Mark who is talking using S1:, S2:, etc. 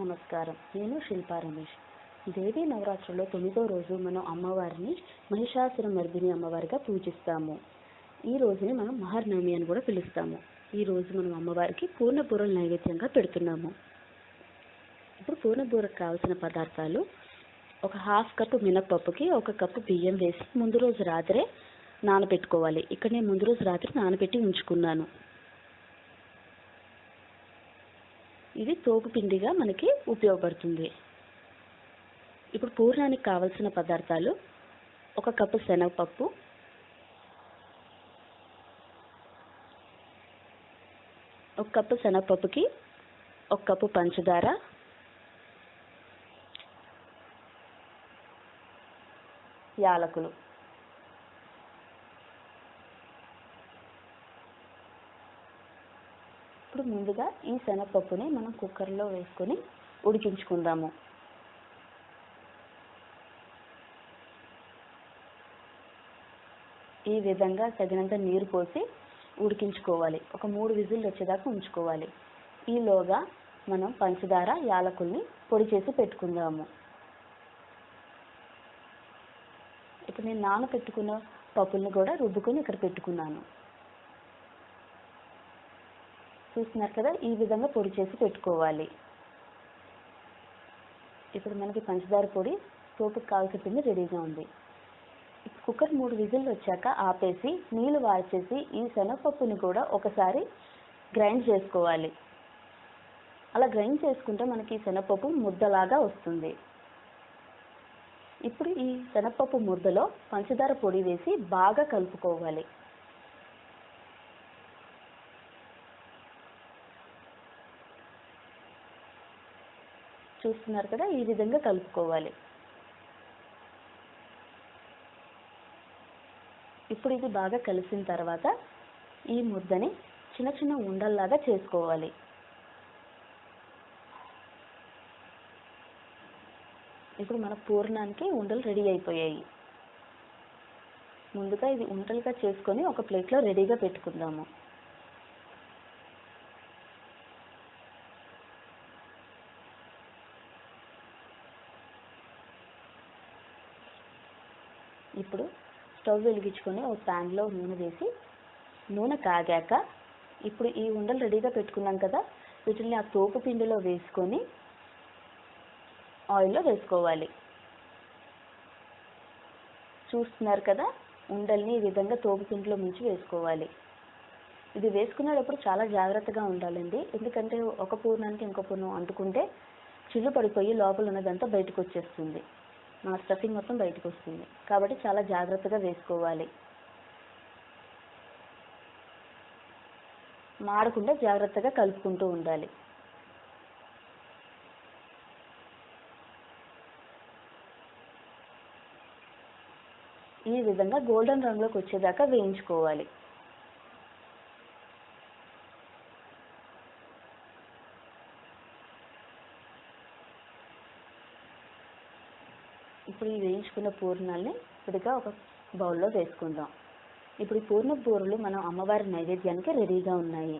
S1: నమస్కారం. నేను శిల్పా రమేష్. దేవీ నవరాత్రుల్లో తొమ్మిదో రోజు మనం అమ్మవారిని మహిషాసుర మర్దిని అమ్మవారిగా పూజిస్తాము. ఈ రోజుని మనం మహర్నవమి అని కూడా పిలుస్తాము. ఈ రోజు మనం అమ్మవారికి పూర్ణబూరలు నైవేద్యంగా పెడుతున్నాము. ఇప్పుడు పూర్ణబూరకు కావాల్సిన పదార్థాలు ఒక హాఫ్ కప్పు మినప్పప్పుకి ఒక కప్పు బియ్యం వేసి ముందు రోజు రాత్రే నానబెట్టుకోవాలి. ఇక్కడ నేను ముందు రోజు రాత్రి నానబెట్టి ఉంచుకున్నాను. ఇది తోపుపిండిగా మనకి ఉపయోగపడుతుంది. ఇప్పుడు పూర్ణానికి కావలసిన పదార్థాలు ఒక కప్పు శనగపప్పు ఒక కప్పు శనగపప్పుకి ఒక కప్పు పంచదార యాలకులు. ముందుగా ఈ శనగపప్పుని మనం కుక్కర్లో వేసుకొని ఉడికించుకుందాము. ఈ విధంగా తగినంత నీరు పోసి ఉడికించుకోవాలి. ఒక మూడు విజిల్లు వచ్చేదాకా ఉంచుకోవాలి. ఈలోగా మనం పంచదార యాలకుల్ని పొడి చేసి పెట్టుకుందాము. ఇప్పుడు నేను నానబెట్టుకున్న పప్పుల్ని కూడా రుబ్బుకొని ఇక్కడ పెట్టుకున్నాను. చూస్తున్నారు కదా ఈ విధంగా పొడి చేసి పెట్టుకోవాలి. ఇప్పుడు మనకి పంచదార పొడి సోపుకి కావాల్సిన పిండి రెడీగా ఉంది. కుక్కర్ మూడు విజిల్లు వచ్చాక ఆపేసి నీళ్ళు వార్చేసి ఈ శనగపప్పుని కూడా ఒకసారి గ్రైండ్ చేసుకోవాలి. అలా గ్రైండ్ చేసుకుంటే మనకి శనగపప్పు ముద్దలాగా వస్తుంది. ఇప్పుడు ఈ శనగపప్పు ముద్దలో పంచదార పొడి వేసి బాగా కలుపుకోవాలి. చూస్తున్నారు కదా ఈ విధంగా కలుపుకోవాలి. ఇప్పుడు ఇది బాగా కలిసిన తర్వాత ఈ ముద్దని చిన్న చిన్న ఉండల్లాగా చేసుకోవాలి. ఇప్పుడు మన పూర్ణానికి ఉండలు రెడీ అయిపోయాయి. ముందుగా ఇది ఉండలుగా చేసుకొని ఒక ప్లేట్లో రెడీగా పెట్టుకుందాము. ఇప్పుడు స్టవ్ వెలిగించుకొని ఒక ప్యాన్లో నూనె వేసి నూనె కాగాక ఇప్పుడు ఈ ఉండలు రెడీగా పెట్టుకున్నాం కదా వీటిని ఆ తోపు పిండిలో వేసుకొని ఆయిల్లో వేసుకోవాలి. చూస్తున్నారు కదా ఉండల్ని ఈ విధంగా తోపు పిండిలో ముంచి వేసుకోవాలి. ఇది వేసుకునేటప్పుడు చాలా జాగ్రత్తగా ఉండాలండి. ఎందుకంటే ఒక పూర్ణానికి ఇంకో పూర్ణం అంటుకుంటే చిల్లు పడిపోయి లోపల ఉన్నదంతా బయటకు వచ్చేస్తుంది. స్టఫింగ్ మొత్తం బయటకు వస్తుంది. కాబట్టి చాలా జాగ్రత్తగా వేసుకోవాలి. మాడకుండా జాగ్రత్తగా కలుపుకుంటూ ఉండాలి. ఈ విధంగా గోల్డెన్ రంగులోకి వచ్చేదాకా వేయించుకోవాలి. ఇప్పుడు ఈ వేయించుకున్న పూర్ణాలని విడిగా ఒక బౌల్లో వేసుకుందాం. ఇప్పుడు ఈ పూర్ణ బూరలు మనం అమ్మవారి నైవేద్యానికి రెడీగా ఉన్నాయి.